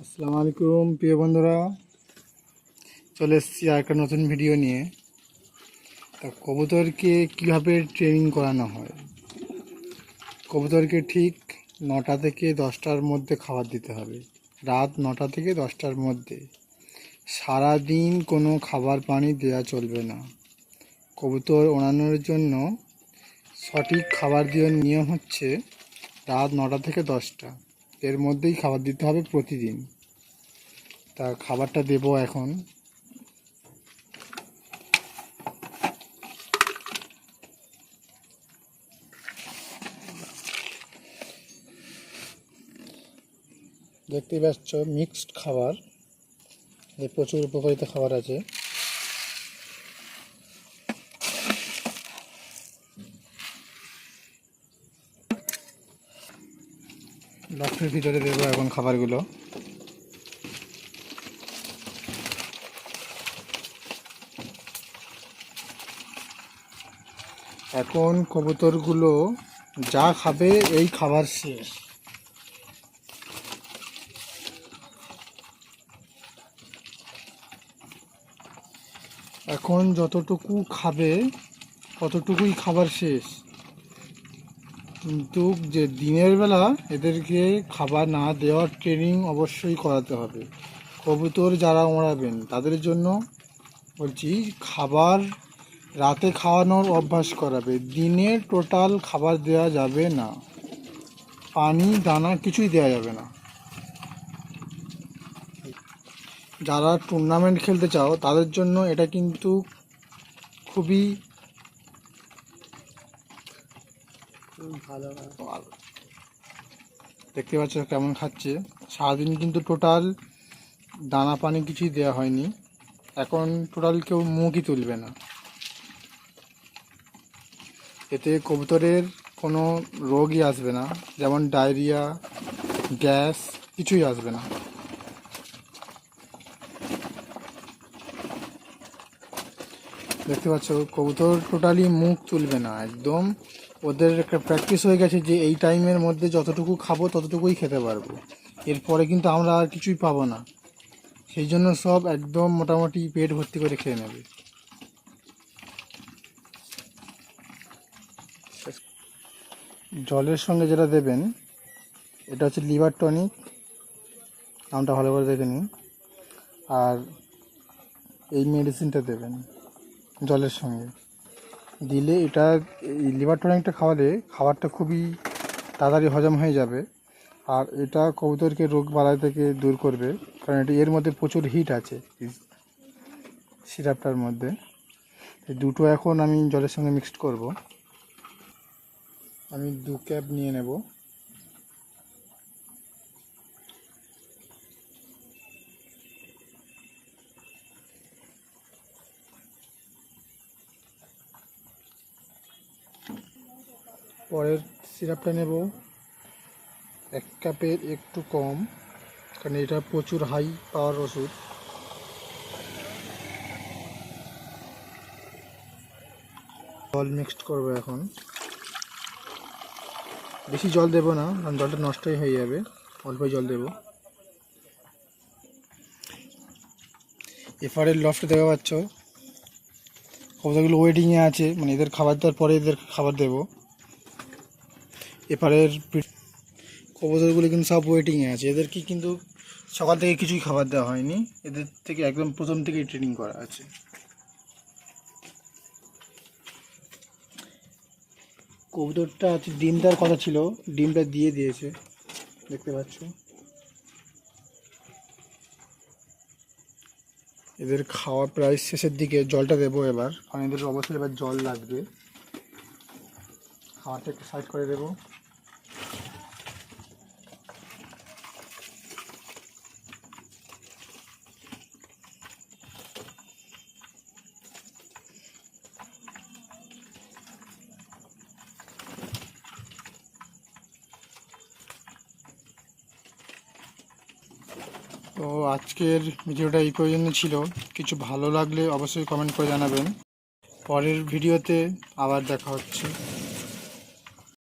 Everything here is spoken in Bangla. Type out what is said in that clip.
আসসালামু আলাইকুম, প্রিয় বন্ধুরা। চলে এসেছি আর একটা নতুন ভিডিও নিয়ে। তা কবুতরকে কীভাবে ট্রেনিং করানো হয়? কবুতরকে ঠিক নটা থেকে দশটার মধ্যে খাবার দিতে হবে। রাত নটা থেকে দশটার মধ্যে। সারা দিন কোনো খাবার পানি দেওয়া চলবে না। কবুতর ওড়ানোর জন্য সঠিক খাবার দেওয়ার নিয়ম হচ্ছে রাত নটা থেকে দশটা। এর মধ্যেই খাবার দিতে হবে প্রতিদিন। তা খাবারটা দেব এখন। দেখতেই পাচ্ছ মিক্সড খাবার। প্রচুর উপকারিতা খাবার আছে। লক্ষ্যের ভিতরে দেবো এখন খাবারগুলো। এখন কবুতরগুলো যা খাবে এই খাবার শেষ। এখন যতটুকু খাবে, ততটুকুই খাবার শেষ। কিন্তু যে দিনের বেলা এদেরকে খাবার না দেওয়ার ট্রেনিং অবশ্যই করাতে হবে। কবুতর যারা ওড়াবেন, তাদের জন্য বলছি খাবার রাতে খাওয়ানোর অভ্যাস করাবে। দিনে টোটাল খাবার দেওয়া যাবে না। পানি, দানা কিছুই দেওয়া যাবে না। যারা টুর্নামেন্ট খেলতে চাও, তাদের জন্য এটা কিন্তু খুবই দেখতে পাচ্ছ কেমন খাচ্ছে। সারাদিন কিন্তু টোটাল দানা পানি কিছুই দেওয়া হয়নি। এখন টোটাল কেউ মুখই তুলবে না। এতে কবুতরের কোনো রোগই আসবে না। যেমন ডায়রিয়া, গ্যাস, কিছুই আসবে না। দেখতে পাচ্ছ, কবুতর টোটালি মুখ তুলবে না, একদম। ওদের একটা প্র্যাকটিস হয়ে গেছে যে এই টাইমের মধ্যে যতটুকু খাব ততটুকুই খেতে পারব। এরপরে কিন্তু আমরা আর কিছুই পাবো না। সেই জন্য সব একদম মোটামুটি পেট ভর্তি করে খেয়ে নেবে। জলের সঙ্গে যেটা দেবেন, এটা হচ্ছে লিভার টনিক নামটা ভালো করে দেখে নিন। আর এই মেডিসিনটা দেবেন, জলের সঙ্গে। দিলে এটা লিভার টনিকটা খাওয়ালে খাবারটা খুবই তাড়াতাড়ি হজম হয়ে যাবে। আর এটা কবুতরকে রোগ বালাই থেকে দূর করবে, কারণ এটা এর মধ্যে প্রচুর হিট আছে সিরাপটার মধ্যে। এই দুটো এখন আমি জলের সঙ্গে মিক্সড করব। আমি দু ক্যাপ নিয়ে নেব। পরের সিরাপটা নেব। এক কাপের একটু কম, কারণ এটা প্রচুর হাই পাওয়ার ওষুধ। জল মিক্সড করব এখন। বেশি জল দেবো না, কারণ জলটা নষ্টই হয়ে যাবে। অল্পই জল দেবো। এফারের লফটে দেখা পাচ্ছ। কতগুলো ওয়েটিংয়ে আছে মানে এদের খাবার দেওয়ার পরে এদের খাবার দেবো। এপারের কবুতরগুলো কিন্তু সব ওয়েটিংয়ে আছে। এদেরকে কিন্তু সকাল থেকে কিছুই খাবার দেওয়া হয়নি। এদের থেকে একদম প্রথম থেকেই ট্রেনিং করা আছে। কবুতরটা ডিম দেওয়ার কথা ছিল। ডিমটা দিয়ে দিয়েছে। দেখতে পাচ্ছ? এদের খাওয়া প্রায় শেষের দিকে জলটা দেবো এবার। কারণ এদের অবশ্যই এবার জল লাগবে। খাওয়াটা একটু সাইড করে দেবো। তো আজকের ভিডিওটা এই পর্যন্ত ছিল। কিছু ভালো লাগলে অবশ্যই কমেন্ট করে জানাবেন। পরের ভিডিওতে আবার দেখা হচ্ছে।